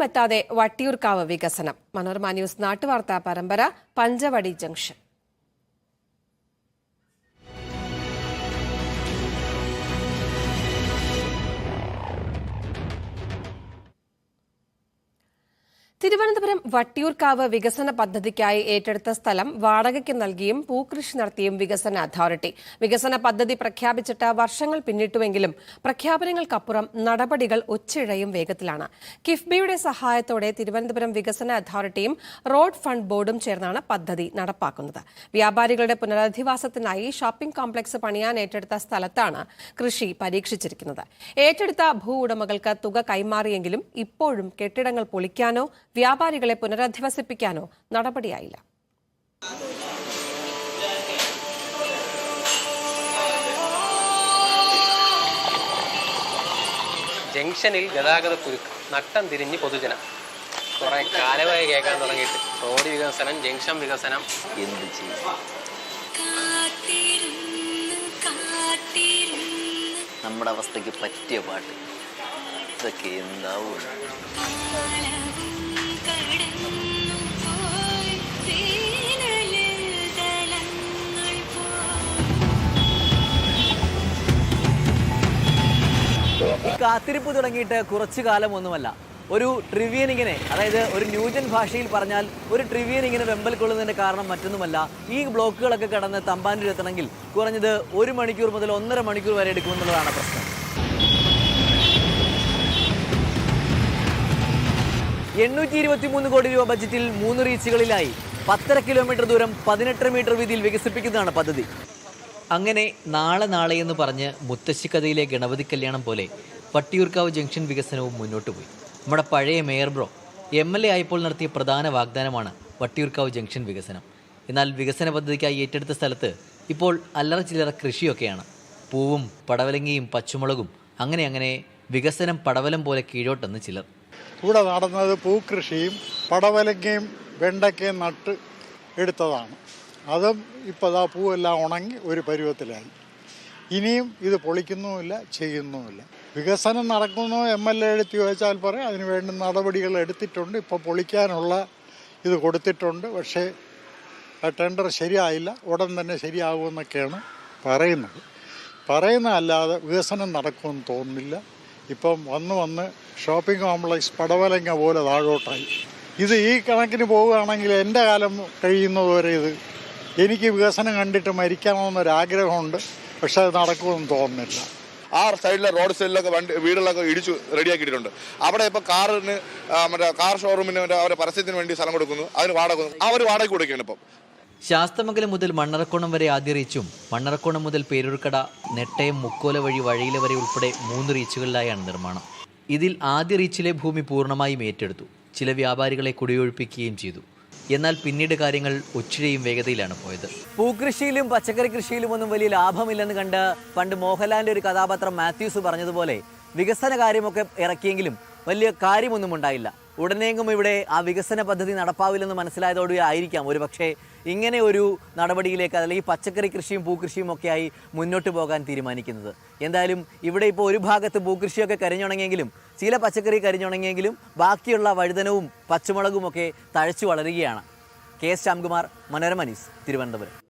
എങ്ങുമെത്താതെ വട്ടിയൂർക്കാവ് വികസനം. മനോരമ ന്യൂസ് നാട്ടുവാർത്താ പരമ്പര പഞ്ചവടി ജംഗ്ഷൻ. തിരുവനന്തപുരം വട്ടിയൂർക്കാവ് വികസന പദ്ധതിക്കായി ഏറ്റെടുത്ത സ്ഥലം വാടകയ്ക്ക് നൽകിയും പൂക്കൃഷി നടത്തിയും വികസന അതോറിറ്റി. വികസന പദ്ധതി പ്രഖ്യാപിച്ചിട്ട് വർഷങ്ങൾ പിന്നിട്ടുവെങ്കിലും പ്രഖ്യാപനങ്ങൾക്കപ്പുറം നടപടികൾ ഒച്ചിഴയും വേഗത്തിലാണ്. കിഫ്ബിയുടെ സഹായത്തോടെ തിരുവനന്തപുരം വികസന അതോറിറ്റിയും റോഡ് ഫണ്ട് ബോർഡും ചേർന്നാണ് പദ്ധതി നടപ്പാക്കുന്നത്. വ്യാപാരികളുടെ പുനരധിവാസത്തിനായി ഷോപ്പിംഗ് കോംപ്ലക്സ് പണിയാൻ ഏറ്റെടുത്ത സ്ഥലത്താണ് കൃഷി പരീക്ഷിച്ചിരിക്കുന്നത്. ഏറ്റെടുത്ത ഭൂ ഉടമകൾക്ക് തുക കൈമാറിയെങ്കിലും ഇപ്പോഴും കെട്ടിടങ്ങൾ പൊളിക്കാനോ വ്യാപാരികളെ പുനരധിവസിപ്പിക്കാനോ നടപടിയായില്ല. ജംഗ്ഷനിൽ ഗതാഗത കുരുക്ക് നട്ടം തിരിഞ്ഞ് പൊതുജനം. കുറെ കാലമായി കേൾക്കാൻ തുടങ്ങിയിട്ട് റോഡ് വികസനം ജംഗ്ഷൻ വികസനം എന്ത് ചെയ്യും? നമ്മുടെ അവസ്ഥയ്ക്ക് പറ്റിയ പാട്ട്. ഇതൊക്കെ എന്താവും? പോയി കാത്തിരിപ്പ് തുടങ്ങിയിട്ട് കുറച്ചു കാലമൊന്നുമല്ല ഒരു ട്രിവിയൻ ഇങ്ങനെ അതായത് ഒരു ന്യൂജൻ ഭാഷയിൽ പറഞ്ഞാൽ ഒരു ട്രിവിയൻ ഇങ്ങനെ വെമ്പൽ കൊള്ളുന്നതിന്റെ കാരണം മറ്റൊന്നുമല്ല. ഈ ബ്ലോക്കുകളൊക്കെ കടന്ന് തമ്പാനൂർ എത്തണമെങ്കിൽ കുറഞ്ഞത് ഒരു മണിക്കൂർ മുതൽ ഒന്നര മണിക്കൂർ വരെ എടുക്കുമെന്നുള്ളതാണ് പ്രശ്നം. എണ്ണൂറ്റി ഇരുപത്തി മൂന്ന് കോടി രൂപ ബജറ്റിൽ മൂന്ന് റീച്ചുകളിലായി. പത്തര കിലോമീറ്റർ ദൂരം പതിനെട്ടര മീറ്റർ വീതിയിൽ വികസിപ്പിക്കുന്നതാണ് പദ്ധതി. അങ്ങനെ നാളെ നാളെ എന്ന് പറഞ്ഞ് മുത്തശ്ശിക്കഥയിലെ ഗണപതി കല്യാണം പോലെ വട്ടിയൂർക്കാവ് ജംഗ്ഷൻ വികസനവും മുന്നോട്ട് പോയി. നമ്മുടെ പഴയ mayor bro M L A ആയപ്പോൾ നടത്തിയ പ്രധാന വാഗ്ദാനമാണ് വട്ടിയൂർക്കാവ് ജംഗ്ഷൻ വികസനം. എന്നാൽ വികസന പദ്ധതിക്കായി ഏറ്റെടുത്ത സ്ഥലത്ത് ഇപ്പോൾ അല്ലറ ചില്ലറ കൃഷിയൊക്കെയാണ്. പൂവും പടവലങ്ങിയും പച്ചമുളകും അങ്ങനെ അങ്ങനെ വികസനം പടവലം പോലെ കീഴോട്ടെന്ന് ചിലർ. ഇവിടെ നടന്നത് പൂക്കൃഷിയും പടവലങ്ങയും വെണ്ടയ്ക്കയും നട്ട് എടുത്തതാണ്. അതും ഇപ്പോൾ ആ പൂവെല്ലാം ഉണങ്ങി ഒരു പരുവത്തിലായി. ഇനിയും ഇത് പൊളിക്കുന്നുമില്ല ചെയ്യുന്നുമില്ല. വികസനം നടക്കുന്നു എം എൽ എ എടുത്ത് ചോദിച്ചാൽ പറയും അതിന് വേണ്ട നടപടികൾ എടുത്തിട്ടുണ്ട് ഇപ്പോൾ പൊളിക്കാനുള്ള ഇത് കൊടുത്തിട്ടുണ്ട്. പക്ഷേ ടെൻഡർ ശരിയായില്ല ഉടൻ തന്നെ ശരിയാകുമെന്നൊക്കെയാണ് പറയുന്നത്. പറയുന്ന അല്ലാതെ വികസനം നടക്കുമെന്ന് തോന്നുന്നില്ല. ഇപ്പം വന്ന് വന്ന് ഷോപ്പിംഗ് കോംപ്ലക്സ് പടവലങ്ങ പോലെ താഴോട്ടായി. ഇത് ഈ കണക്കിന് പോവുകയാണെങ്കിൽ എന്റെ കാലം കഴിയുന്നതുവരെ ഇത് എനിക്ക് വികസനം കണ്ടിട്ട് മരിക്കണമെന്നൊരാഗ്രഹമുണ്ട്. പക്ഷെ അത് നടക്കുമെന്ന് തോന്നുന്നില്ല. ആ സൈഡിലെ റോഡ് സൈഡിലൊക്കെ വണ്ടി വീടുകളൊക്കെ ഇടിച്ചു റെഡിയാക്കിയിട്ടുണ്ട്. അവിടെ ഇപ്പോൾ കാറിന് മറ്റേ കാർ ഷോറൂമിന് മറ്റേ അവരുടെ പരസ്യത്തിന് വേണ്ടി സ്ഥലം കൊടുക്കുന്നു. അതിന് വാടക കൊടുക്കുന്നു. അവർ വാടക കൊടുക്കുകയാണ് ഇപ്പം. ശാസ്തമംഗലം മുതൽ മണ്ണറക്കോണം വരെ ആദ്യ റീച്ചും മണ്ണറക്കോണം മുതൽ പേരൂർക്കട നെട്ടയം മുക്കോല വഴി വഴിയില വരെ ഉൾപ്പെടെ മൂന്ന് റീച്ചുകളിലായാണ് നിർമ്മാണം. ഇതിൽ ആദ്യ റീച്ചിലെ ഭൂമി പൂർണമായും ഏറ്റെടുത്തു. ചില വ്യാപാരികളെ കുടിയൊഴിപ്പിക്കുകയും ചെയ്തു. എന്നാൽ പിന്നീട് കാര്യങ്ങൾ ഒച്ചിഴയും വേഗതയിലാണ് പോയത്. പൂക്കൃഷിയിലും പച്ചക്കറി കൃഷിയിലും ഒന്നും വലിയ ലാഭമില്ലെന്ന് കണ്ട് പണ്ട് മോഹൻലാലിന്റെ ഒരു കഥാപാത്രം മാത്യൂസ് പറഞ്ഞതുപോലെ വികസന കാര്യമൊക്കെ ഇറക്കിയെങ്കിലും വലിയ കാര്യമൊന്നും ഉണ്ടായില്ല. ഉടനെയെങ്കിലും ഇവിടെ ആ വികസന പദ്ധതി നടപ്പാവില്ലെന്ന് മനസ്സിലായതോടെ ആയിരിക്കാം. ഒരു പക്ഷേ ഇങ്ങനെ ഒരു നടപടിയിലേക്ക് അല്ലെങ്കിൽ പച്ചക്കറി കൃഷിയും പൂക്കൃഷിയും ഒക്കെയായി മുന്നോട്ട് പോകാൻ തീരുമാനിക്കുന്നത്. എന്തായാലും ഇവിടെ ഇപ്പോൾ ഒരു ഭാഗത്ത് പൂക്കൃഷിയൊക്കെ കരിഞ്ഞുണങ്ങിയെങ്കിലും ചില പച്ചക്കറി കരിഞ്ഞുണങ്ങിയെങ്കിലും ബാക്കിയുള്ള വഴുതനവും പച്ചമുളകുമൊക്കെ തഴച്ചു വളരുകയാണ്. K S Shyamkumar Manorama news Thiruvananthapuram.